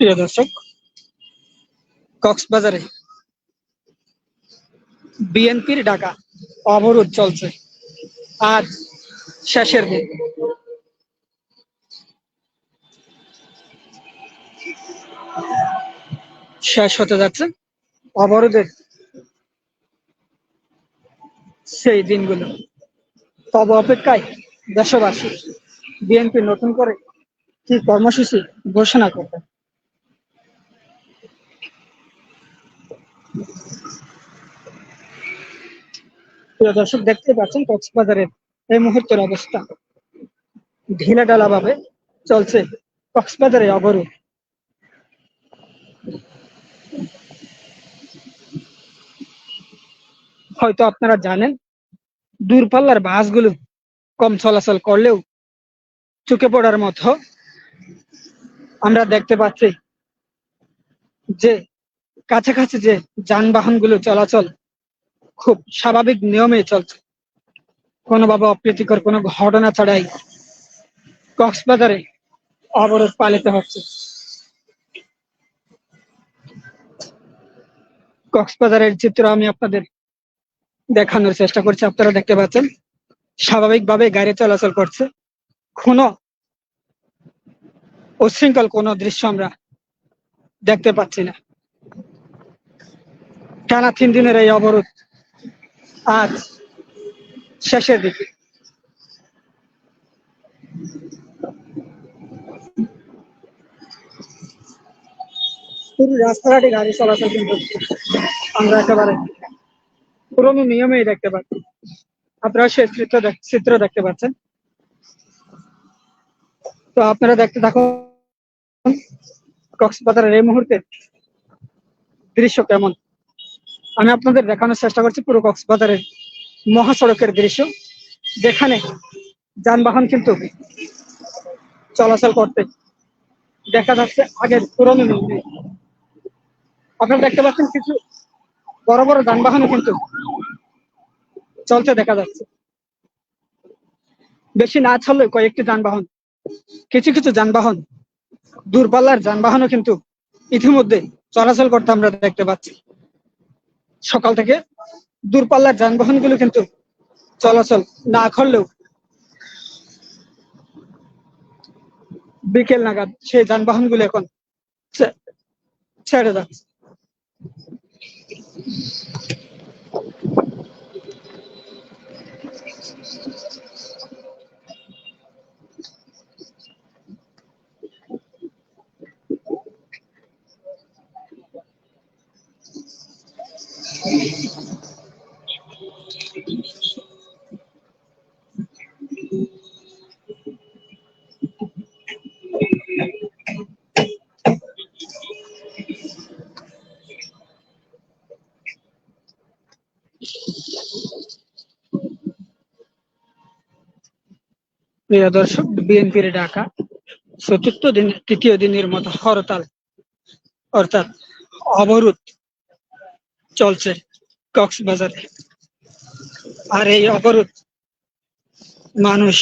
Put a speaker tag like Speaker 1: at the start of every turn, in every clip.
Speaker 1: প্রিয় দর্শক কক্সবাজারে বিএনপির ডাকা অবরোধ চলছে। আজ শেষের দিন। শেষ হতে যাচ্ছে। অবরোধের সেই দিনগুলো। তবে অপেক্ষায় দেশবাসী বিএনপি নতুন করে কি কর্মসূচি ঘোষণা করবে? দর্শক দেখতে পাচ্ছেন কক্সবাজারের এই মুহূর্তের অবস্থা। ঢিলা ঢালা ভাবে চলছে কক্সবাজারে অবরোধ হয়তো আপনারা জানেন, দূরপাল্লার বাসগুলো কম চলাচল করলেও চুকে পড়ার মতো আমরা দেখতে পাচ্ছি যে কাছাকাছি যে যানবাহনগুলো চলাচল খুব স্বাভাবিক নিয়মে চলছে। কোনোভাবে অপ্রীতিকর কোনো ঘটনা ছাড়াই কক্সবাজারে অবরোধ পালিত হচ্ছে। কক্সবাজারের চিত্র আমি আপনাদের দেখানোর চেষ্টা করছি, আপনারা দেখতে পাচ্ছেন। স্বাভাবিকভাবে গাড়ি চলাচল করছে। কোনো উশৃঙ্খল কোনো দৃশ্য আমরা দেখতে পাচ্ছি না। টানা তিন দিনের এই অবরোধ আজ শেষের দিকে। পুরো রাস্তাঘাটে গাড়ি চলাচল কিন্তু আমরা একেবারে পুরোনো নিয়মেই দেখতে পাচ্ছি। আপনারা সেই চিত্র চিত্র দেখতে পাচ্ছেন। তো আপনারা দেখতে থাকুন, কক্সবাজারের এই মুহূর্তে দৃশ্য কেমন? আমি আপনাদের দেখানোর চেষ্টা করছি পুরো কক্সবাজারের মহাসড়কের দৃশ্য। যেখানে যানবাহন কিন্তু চলাচল করতে দেখা যাচ্ছে আগের পুরনো নিয়মে আপনারা দেখতে পাচ্ছেন কিছু বড় বড় যানবাহনও কিন্তু চলতে দেখা যাচ্ছে। বেশি না চললে কয়েকটি যানবাহন, কিছু কিছু যানবাহন, দূরপাল্লার যানবাহনও কিন্তু ইতিমধ্যে চলাচল করতে আমরা দেখতে পাচ্ছি। সকাল থেকে দূরপাল্লার যানবাহনগুলো কিন্তু চলাচল না করলেও বিকেল নাগাদ সেই যানবাহনগুলো এখন ছেড়ে যাচ্ছে। প্রিয় দর্শক বিএনপির ডাকা চতুর্থ দিন তৃতীয় দিনের মতো হরতাল অর্থাৎ অবরোধ। চলছে কক্সবাজারে। আর এই অবরোধ মানুষ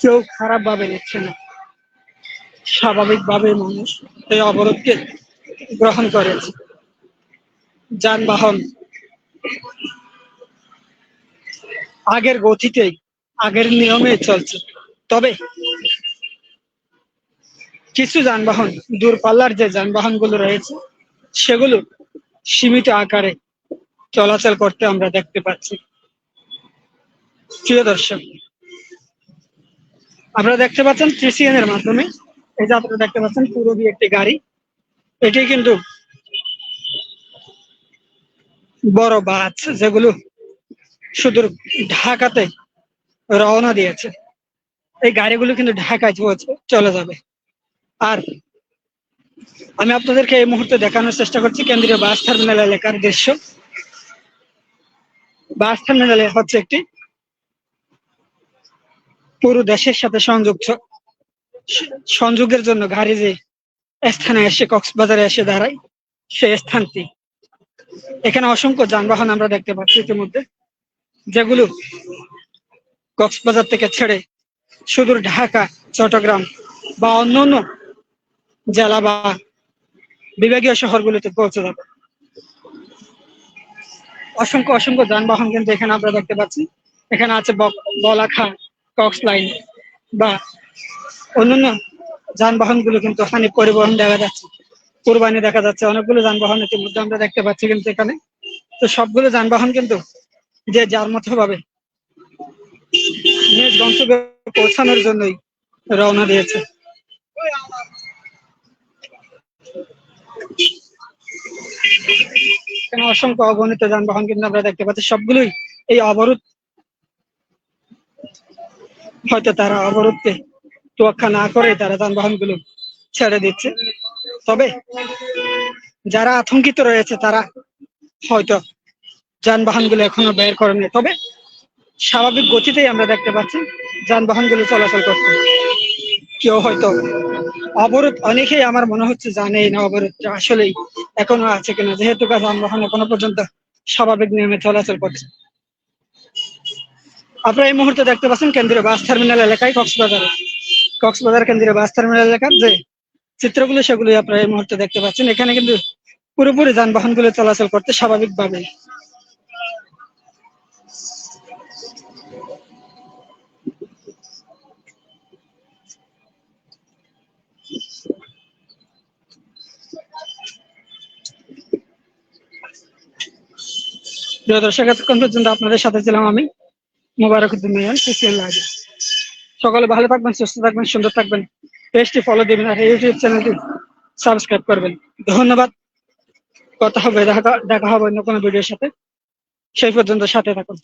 Speaker 1: কেউ খারাপ ভাবে নিচ্ছে না। স্বাভাবিকভাবে মানুষ এই অবরোধকে গ্রহণ করেছে যানবাহন আগের গতিতেই, আগের নিয়মে চলছে। তবে কিছু যানবাহন, দূরপাল্লার যে যানবাহনগুলো রয়েছে, সেগুলো সীমিত আকারে চলাচল করতে আমরা দেখতে পাচ্ছি। প্রিয় দর্শক, আপনারা দেখতে পাচ্ছেন ত্রিসিএন এর মাধ্যমে, এই যে আপনারা দেখতে পাচ্ছেন পুরবি একটি গাড়ি। এটি কিন্তু বড় বাস যেগুলো সুদূর ঢাকাতে রওনা দিয়েছে। এই গাড়িগুলো কিন্তু ঢাকায় চলে যাবে। আর আমি আপনাদেরকে এই মুহূর্তে দেখানোর চেষ্টা করছি কেন্দ্রীয় বাস টার্মিনাল এলাকার দৃশ্য। বাস টার্মিনালে হচ্ছে একটি পুরো দেশের সাথে সংযোগ ছ- সংযোগের জন্য গাড়ি যে স্থানে এসে, কক্সবাজারে এসে দাঁড়ায় সেই স্থানটি। এখানে অসংখ্য যানবাহন আমরা দেখতে পাচ্ছি ইতিমধ্যে, যেগুলো কক্সবাজার থেকে ছেড়ে সুদূর ঢাকা, চট্টগ্রাম বা অন্যান্য জেলা বা বিভাগীয় শহরগুলিতে পৌঁছে যাবে। অসংখ্য অসংখ্য যানবাহন কিন্তু এখানে আমরা দেখতে পাচ্ছি। এখানে আছে বলাখা কক্স লাইন বা অন্যান্য যানবাহনগুলো কিন্তু হানি পরিবহন দেখা যাচ্ছে। কোরবানি দেখা যাচ্ছে, অনেকগুলো যানবাহন ইতিমধ্যে আমরা দেখতে পাচ্ছি কিন্তু এখানে। তো সবগুলো যানবাহন কিন্তু যে যার মতো ভাবে পৌঁছানোর জন্যই রওনা দিয়েছে। এখানে অসংখ্য অগণিত যানবাহন কিন্তু আমরা দেখতে পাচ্ছি। সবগুলোই এই অবরোধ, হয়তো তারা অবরোধকে তোয়াক্কা না করে তারা যানবাহনগুলো ছেড়ে দিচ্ছে। তবে যারা আতঙ্কিত রয়েছে, তারা হয়তো যানবাহনগুলো এখনও বের করেনি তবে স্বাভাবিক গতিতেই আমরা দেখতে পাচ্ছি যানবাহনগুলো চলাচল করছে। কেউ হয়তো অবরোধ, অনেকেই আমার মনে হচ্ছে জানেই না অবরোধ আসলেই এখনও আছে কিনা, যেহেতু যানবাহন এখনও পর্যন্ত স্বাভাবিক নিয়মে চলাচল করছে। আপনারা এই মুহূর্তে দেখতে পাচ্ছেন কেন্দ্রীয় বাস টার্মিনাল এলাকায় কক্সবাজারে। কক্সবাজার কেন্দ্রীয় বাস টার্মিনাল এলাকার যে চিত্রগুলো সেগুলো আপনারা এই মুহূর্তে দেখতে পাচ্ছেন। এখানে কিন্তু পুরোপুরি যানবাহনগুলো চলাচল করতে স্বাভাবিক প্রিয় দর্শক এতক্ষণ পর্যন্ত আপনাদের সাথে ছিলাম আমি। মোবারকুদ্দিন মিয়ান লাইভ সকালে ভালো থাকবেন, সুস্থ থাকবেন, সুন্দর থাকবেন। পেজটি ফলো দিবেন আর ইউটিউব চ্যানেলটি সাবস্ক্রাইব করবেন। ধন্যবাদ। কথা হবে, দেখা দেখা হবে অন্য কোনো ভিডিওর সাথে। সেই পর্যন্ত সাথে থাকুন।